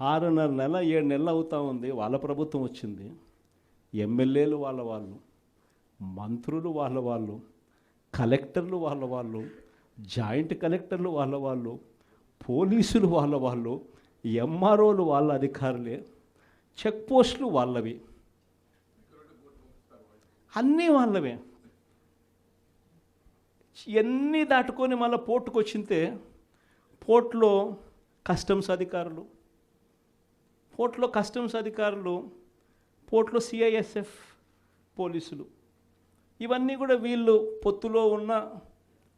ఆరున్నర నెల ఏడు నెలలు అవుతా ఉంది. వాళ్ళ ప్రభుత్వం వచ్చింది. ఎమ్మెల్యేలు వాళ్ళ వాళ్ళు మంత్రులు వాళ్ళ వాళ్ళు కలెక్టర్లు వాళ్ళ వాళ్ళు జాయింట్ కలెక్టర్లు వాళ్ళ వాళ్ళు పోలీసులు వాళ్ళ వాళ్ళు ఎంఆర్ఓలు వాళ్ళ అధికారులే చెక్ పోస్టులు వాళ్ళవి. అన్నీ వాళ్ళవే. ఎన్ని దాటుకొని మళ్ళీ పోర్టుకు వచ్చింతే పోర్ట్లో కస్టమ్స్ అధికారులు పోర్ట్లో కస్టమ్స్ అధికారులు పోర్ట్లో సిఐఎస్ఎఫ్ పోలీసులు. ఇవన్నీ కూడా వీళ్ళు పొత్తులో ఉన్న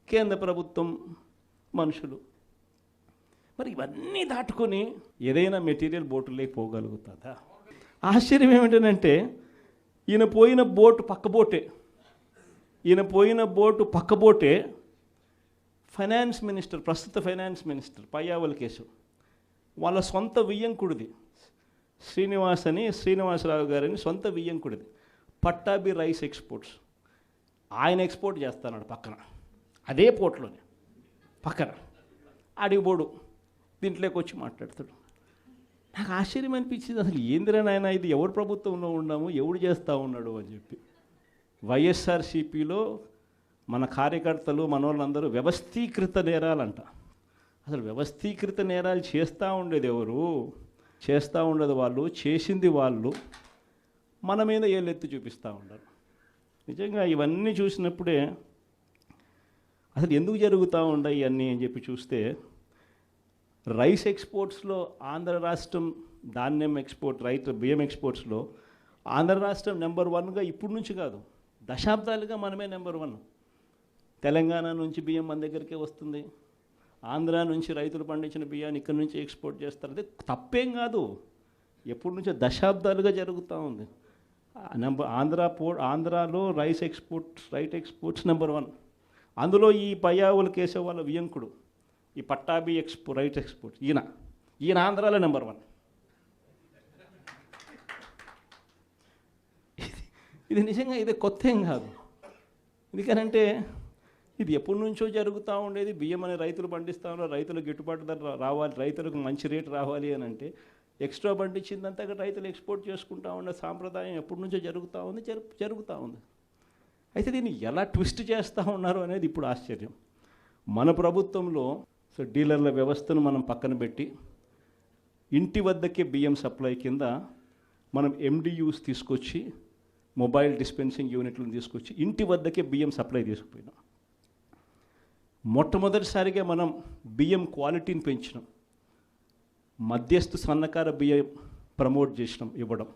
కేంద్ర ప్రభుత్వం మనుషులు. మరి ఇవన్నీ దాటుకొని ఏదైనా మెటీరియల్ బోటులోకి పోగలుగుతుందా? ఆశ్చర్యం ఏమిటంటే ఈయన పోయిన బోటు పక్క బోటే ఈయన పోయిన బోటు పక్క బోటే ఫైనాన్స్ మినిస్టర్ ప్రస్తుత ఫైనాన్స్ మినిస్టర్ పయ్యావల్ కేసు వాళ్ళ సొంత వియ్యంకుడిది. శ్రీనివాస్ అని శ్రీనివాసరావు గారని సొంత వియ్యంకుడిది. Pattabhi rice exports. ఆయన ఎక్స్పోర్ట్ చేస్తాడు పక్కన. అదే పోర్ట్లోనే. పక్కన. అడిగిపోడు. దీంట్లోకి వచ్చి మాట్లాడతాడు. నాకు ఆశ్చర్యం అనిపించింది. అసలు ఏందిరా నాయన ఇది? ఎవరు ప్రభుత్వంలో ఉన్నాము? ఎవడు చేస్తూ ఉన్నాడు అని చెప్పి. వైఎస్ఆర్సీపీలో మన కార్యకర్తలు మన వాళ్ళందరూ వ్యవస్థీకృత నేరాలంట. అసలు వ్యవస్థీకృత నేరాలు చేస్తూ ఉండేది ఎవరు? చేస్తూ ఉండదు వాళ్ళు చేసింది వాళ్ళు మన మీద ఏళ్ళెత్తి చూపిస్తూ ఉండరు. నిజంగా ఇవన్నీ చూసినప్పుడే అసలు ఎందుకు జరుగుతూ ఉన్నాయి ఇవన్నీ అని చెప్పి చూస్తే రైస్ ఎక్స్పోర్ట్స్లో ఆంధ్ర రాష్ట్రం ధాన్యం ఎక్స్పోర్ట్ రైట్ బియ్యం ఎక్స్పోర్ట్స్లో ఆంధ్ర రాష్ట్రం నెంబర్ వన్గా ఇప్పుడు నుంచి కాదు దశాబ్దాలుగా మనమే నెంబర్ వన్. తెలంగాణ నుంచి బియ్యం మన దగ్గరికే వస్తుంది. ఆంధ్ర నుంచి రైతులు పండించిన బియ్యాన్ని ఇక్కడ నుంచి ఎక్స్పోర్ట్ చేస్తారు. అది తప్పేం కాదు. ఎప్పటి నుంచో దశాబ్దాలుగా జరుగుతూ ఉంది. నెంబర్ ఆంధ్ర పో ఆంధ్రాలో rice export right exports number one. అందులో ఈ పయ్యావుల కేశవ వాళ్ళ వియంకుడు ఈ పట్టాభి ఎక్స్పో రైట్ ఎక్స్పోర్ట్ ఈయన. ఈయన ఆంధ్రాలో నెంబర్ వన్. ఇది- ఇది నిజంగా ఇది కొత్త ఏం కాదు. ఎందుకనంటే ఇది ఎప్పటి నుంచో జరుగుతూ ఉండేది. బియ్యం అనే రైతులు పండిస్తా ఉన్నారు. రైతులకు గిట్టుబాటు ధర రావాలి. రైతులకు మంచి రేటు రావాలి అని అంటే ఎక్స్ట్రా పండించిందంతా రైతులు ఎక్స్పోర్ట్ చేసుకుంటా ఉండే సాంప్రదాయం ఎప్పటి నుంచో జరుగుతూ ఉంది జరుపు జరుగుతూ ఉంది. అయితే దీన్ని ఎలా ట్విస్ట్ చేస్తూ ఉన్నారు అనేది ఇప్పుడు ఆశ్చర్యం. మన ప్రభుత్వంలో సో డీలర్ల వ్యవస్థను మనం పక్కన పెట్టి ఇంటి వద్దకే బియ్యం సప్లై కింద మనం ఎండియూస్ తీసుకొచ్చి మొబైల్ డిస్పెన్సింగ్ యూనిట్లను తీసుకొచ్చి ఇంటి వద్దకే బియ్యం సప్లై తీసుకుపోయినాం. మొట్టమొదటిసారిగా మనం బియ్యం క్వాలిటీని పెంచినాం. మధ్యస్థు సన్నకార బియ్యం ప్రమోట్ చేసినాం ఇవ్వడం.